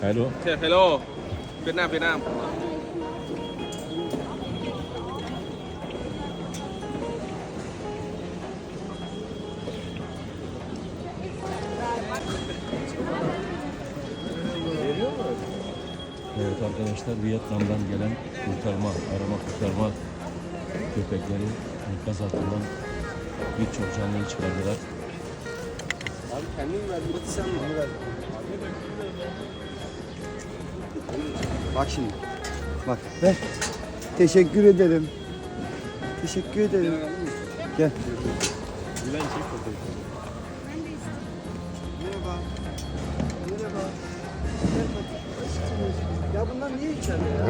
Hello. Hello. Việt Nam, Việt Nam. Evet arkadaşlar Vietnam'dan gelen kurtarma, arama kurtarma köpekleri enkaz altından birçok canlıyı çıkardılar. Abi kendin ver, sen mi? Bak şimdi. Bak ver. Teşekkür ederim. Teşekkür ederim. Gel. Merhaba. Merhaba. Gel bakayım. Ya bunlar niye içeride ya?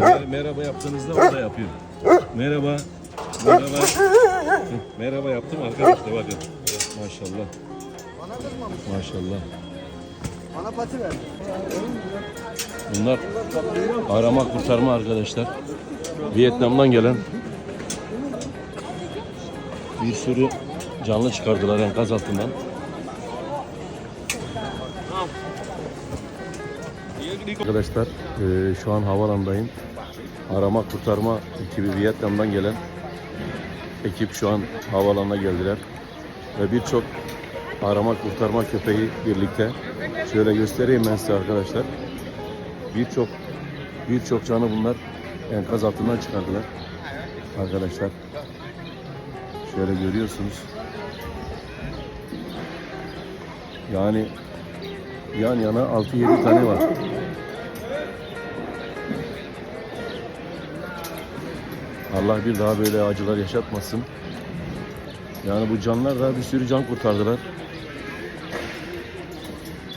Mer- Merhaba yaptığınızda o da yapıyor. Merhaba. Merhaba. Merhaba yaptım arkadaşlar bakın. Maşallah. Bana kızmamış. Maşallah. Bana pati ver. Bunlar arama kurtarma arkadaşlar. Vietnam'dan gelen bir sürü canlı çıkardılar enkaz altından. Arkadaşlar eee, şu an havalandayım. Arama kurtarma ekibi Vietnam'dan gelen ekip şu an havalanına geldiler. Ve birçok arama kurtarma köpeği birlikte. Şöyle göstereyim ben size arkadaşlar. Birçok birçok canı bunlar enkaz altından çıkardılar. Arkadaşlar şöyle görüyorsunuz. Yani yan yana 6-7 tane var. Allah bir daha böyle acılar yaşatmasın. Yani bu canlar da bir sürü can kurtardılar.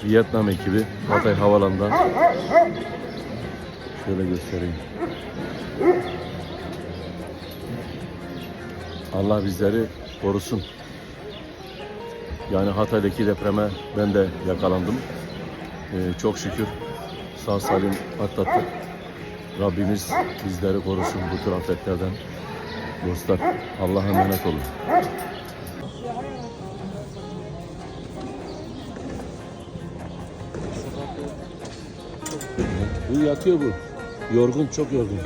Vietnam ekibi Hatay Havalan'da. Şöyle göstereyim. Allah bizleri korusun. Yani Hatay'daki depreme ben de yakalandım. Ee, çok şükür sağ salim atlattık. Rabbimiz bizleri korusun bu tür afetlerden. Dostlar Allah'a emanet olun. Bu yatıyor bu. Yorgun, çok yorgun.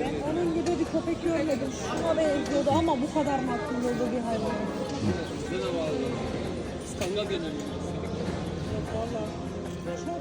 Ben onun gibi bir köpek görmedim. Şuna benziyordu ama bu kadar mı akıllı bir hayvan? Skandal geneli. Valla çok